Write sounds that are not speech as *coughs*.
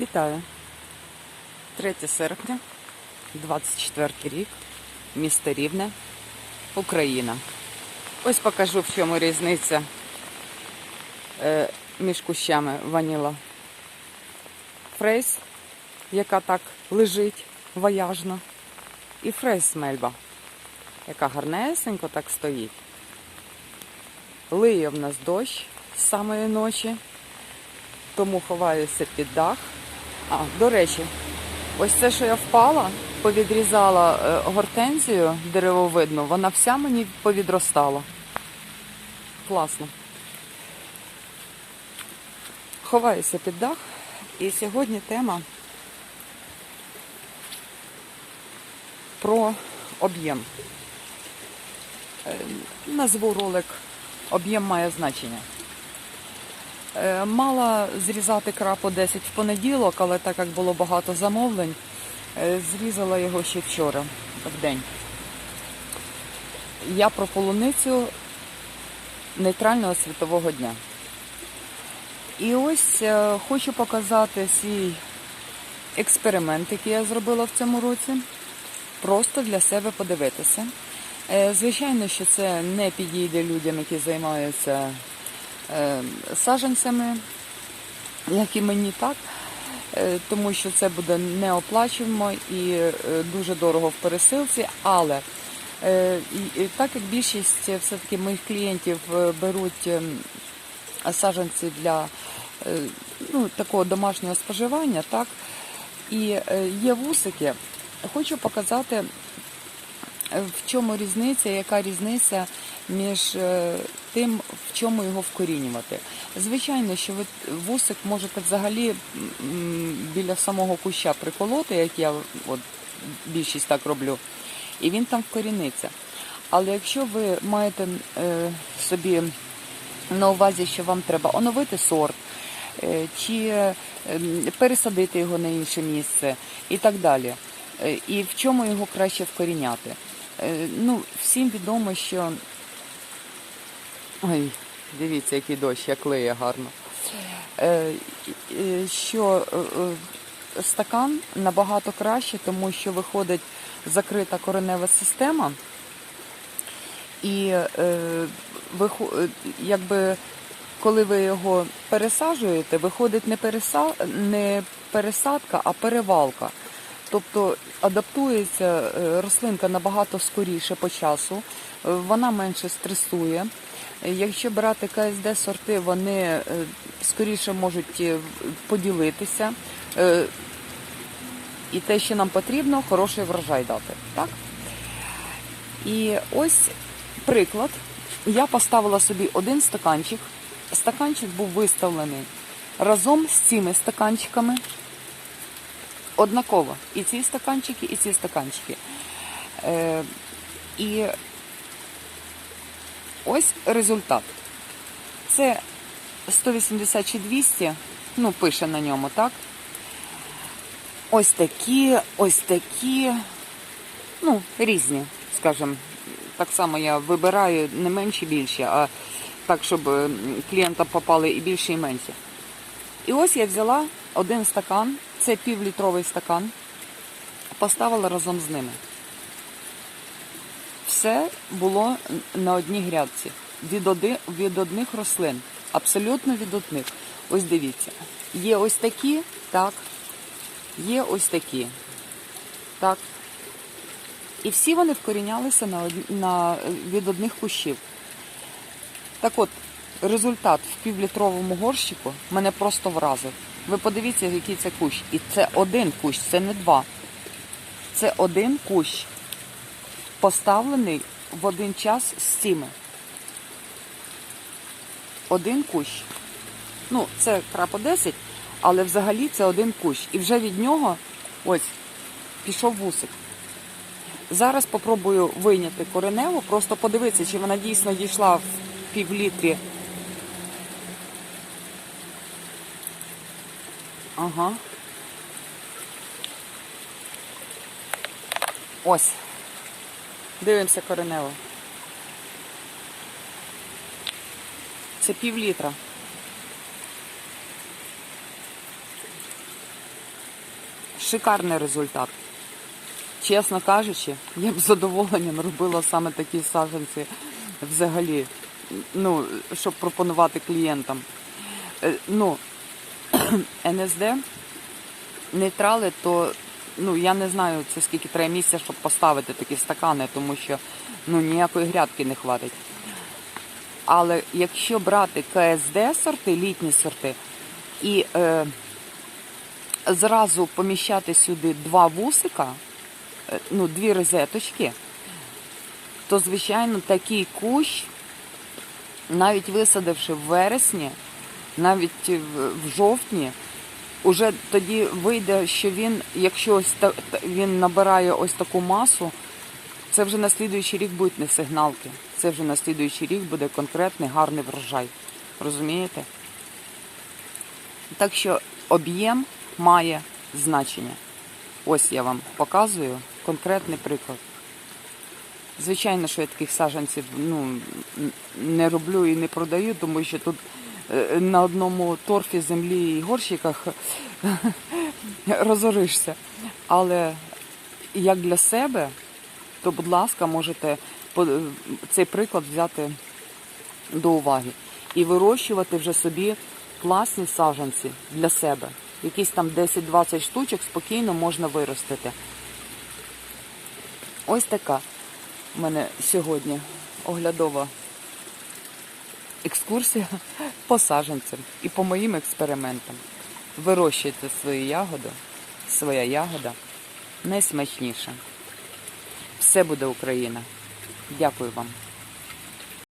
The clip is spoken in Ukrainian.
Вітаю. 3 серпня, 24 рік, місто Рівне, Україна. Ось покажу, в чому різниця е, між кущами ваніла фрейс, яка так лежить ваяжно, і фрейс мельба, яка гарнесенько так стоїть. Лиє в нас дощ з самої ночі, тому ховаюся під дах. А, до речі, ось це, що я впала, повідрізала е, гортензію деревовидну, вона вся мені повідростала. Класно. Ховаюся під дах. І сьогодні тема про об'єм. Е, Назву ролик Об'єм має значення. Е, Мала зрізати крапу 10 в понеділок, але так як було багато замовлень, е, зрізала його ще вчора в день. Я про полуницю нейтрального світового дня. І ось е, хочу показати свій експеримент, який я зробила в цьому році. Просто для себе подивитися. Звичайно, що це не підійде людям, які займаються е, саджанцями, як і мені так, е, тому що це буде неоплачуємо і е, дуже дорого в пересилці, але е, так як більшість все-таки моїх клієнтів беруть ем, саджанці для ну, такого домашнього споживання, так, і є вусики, хочу показати в чому різниця, яка різниця між е, тим, в чому його вкорінювати. Звичайно, що ви вусик можете взагалі біля самого куща приколоти, як я от, більшість так роблю, і він там вкоріниться. Але якщо ви маєте е, собі на увазі, що вам треба оновити сорт, е, чи е, пересадити його на інше місце і так далі. Е, І в чому його краще вкоріняти? Е, Ну, всім відомо, що. Ой, дивіться, який дощ, як лиє гарно. Е, Що е, е, стакан набагато краще, тому що виходить закрита коренева система. І якби коли ви його пересаджуєте, виходить не пересадка, а перевалка. Тобто адаптується е, рослинка набагато скоріше по часу, е, вона менше стресує. Якщо брати КСД сорти, вони е, скоріше можуть поділитися. І те, що нам потрібно, хороший врожай дати. Так? І ось приклад. Я поставила собі один стаканчик. Стаканчик був виставлений разом з цими стаканчиками. Однаково. І ці стаканчики, і ці стаканчики. Е, і ось результат. Це 180 чи 200, ну, пише на ньому, так? Ось такі, ось такі, ну, різні, скажімо. Так само я вибираю не менші більші, а так, щоб клієнтам попали і більші, і менші. І ось я взяла один стакан, це півлітровий стакан, поставила разом з ними. Все було на одній грядці. Від, оди, від одних рослин. Абсолютно від одних. Ось дивіться. Є ось такі, так. Є ось такі. Так. І всі вони вкорінялися на, на, від одних кущів. Так от, результат в півлітровому горщику мене просто вразив. Ви подивіться, який це кущ. І це один кущ, це не два. Це один кущ, поставлений в один час з цими. Один кущ. Ну, це крапо 10, але взагалі це один кущ. І вже від нього ось пішов вусик. Зараз попробую вийняти кореневу, просто подивитися, чи вона дійсно дійшла в півлітрі. Ага. Ось. Дивимося коренево. Це пів літра. Шикарний результат. Чесно кажучи, я б з задоволенням робила саме такі саджанці взагалі, ну, щоб пропонувати клієнтам. Е, Ну, *coughs* НСД, нейтрали, то ну, я не знаю, це скільки треба місця, щоб поставити такі стакани, тому що ну, ніякої грядки не хватить. Але якщо брати КСД сорти, літні сорти, і е, зразу поміщати сюди два вусика, е, ну, дві розеточки, то, звичайно, такий кущ, навіть висадивши в вересні, навіть в, жовтні, уже тоді вийде, що він, якщо ось та, він набирає ось таку масу, це вже на слідуючий рік будуть не сигналки. Це вже на слідуючий рік буде конкретний гарний врожай. Розумієте? Так що об'єм має значення. Ось я вам показую конкретний приклад. Звичайно, що я таких саджанців ну, не роблю і не продаю, тому що тут на одному торфі землі і горщиках *laughs* розоришся. Але як для себе, то, будь ласка, можете цей приклад взяти до уваги і вирощувати вже собі класні саджанці для себе. Якісь там 10-20 штучок спокійно можна виростити. Ось така в мене сьогодні оглядова екскурсія *laughs* по саджанцям і по моїм експериментам. Вирощуйте свою ягоду, своя ягода найсмачніша. Все буде Україна. Дякую вам.